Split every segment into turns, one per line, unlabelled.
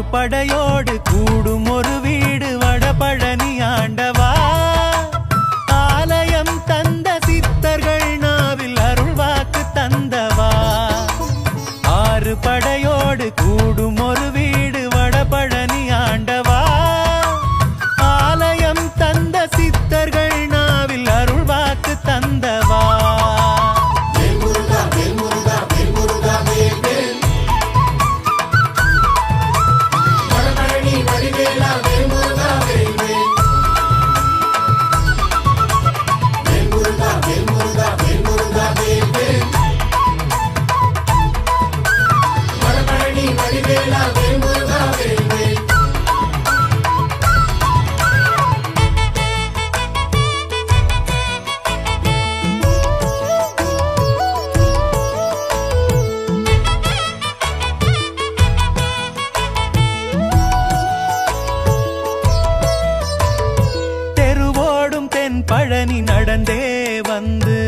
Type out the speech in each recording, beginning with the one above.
ஒரு படையோடு கூடும் ஒரு வீடு வடபழனி ஆண்டவா. ஆலயம் தந்த சித்தர்கள் நாவில் அருள்வாக்கு தந்தவா. ஆறு படையோடு கூடும் பழனி நடந்தே வந்து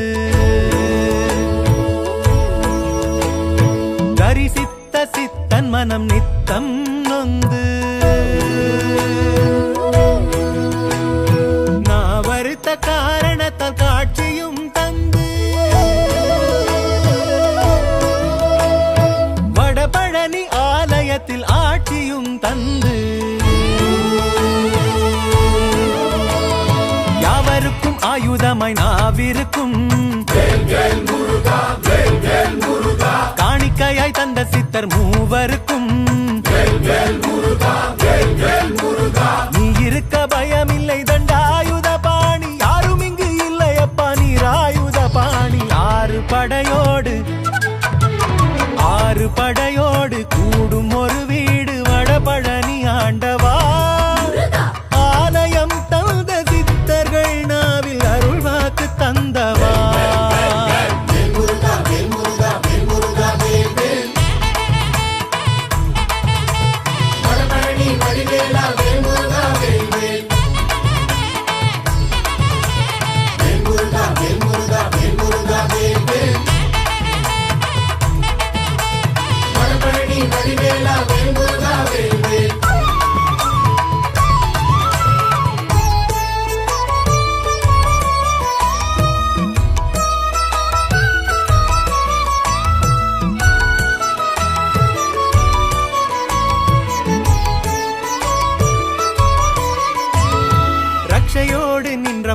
தரிசித்த சித்தன் மனம் நித்தம் ஆயுதமாய் நாவிருக்கும். காணிக்கையாய் தந்த சித்தர் மூவருக்கும். நீ இருக்க பயமில்லை தண்டாயுத பாணி. யாரும் இங்கு இல்லை அப்பா நீராயுத பாணி. ஆறு படையோடு ஆறு படையோடு கூட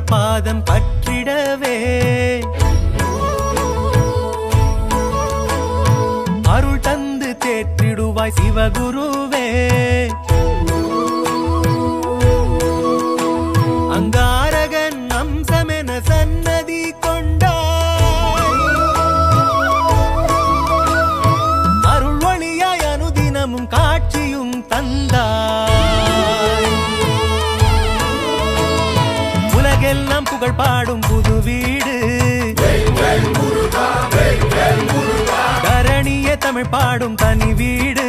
பாதம் பற்றிடவே. அருள் தந்து தேற்றிடுவாய் சிவகுருவே புகழ் பாடும் புது வீடு. தரணிய தமிழ் பாடும் தனி வீடு.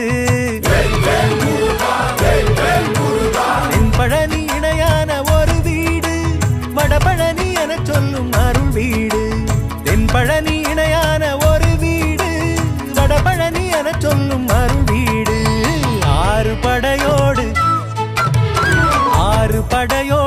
பழனி இணையான ஒரு வீடு. வடபழனி என சொல்லும் அருள் வீடு. தென்பழனி இணையான ஒரு வீடு. வடபழனி என சொல்லும் அருள் வீடு. ஆறு படையோடு ஆறு படையோடு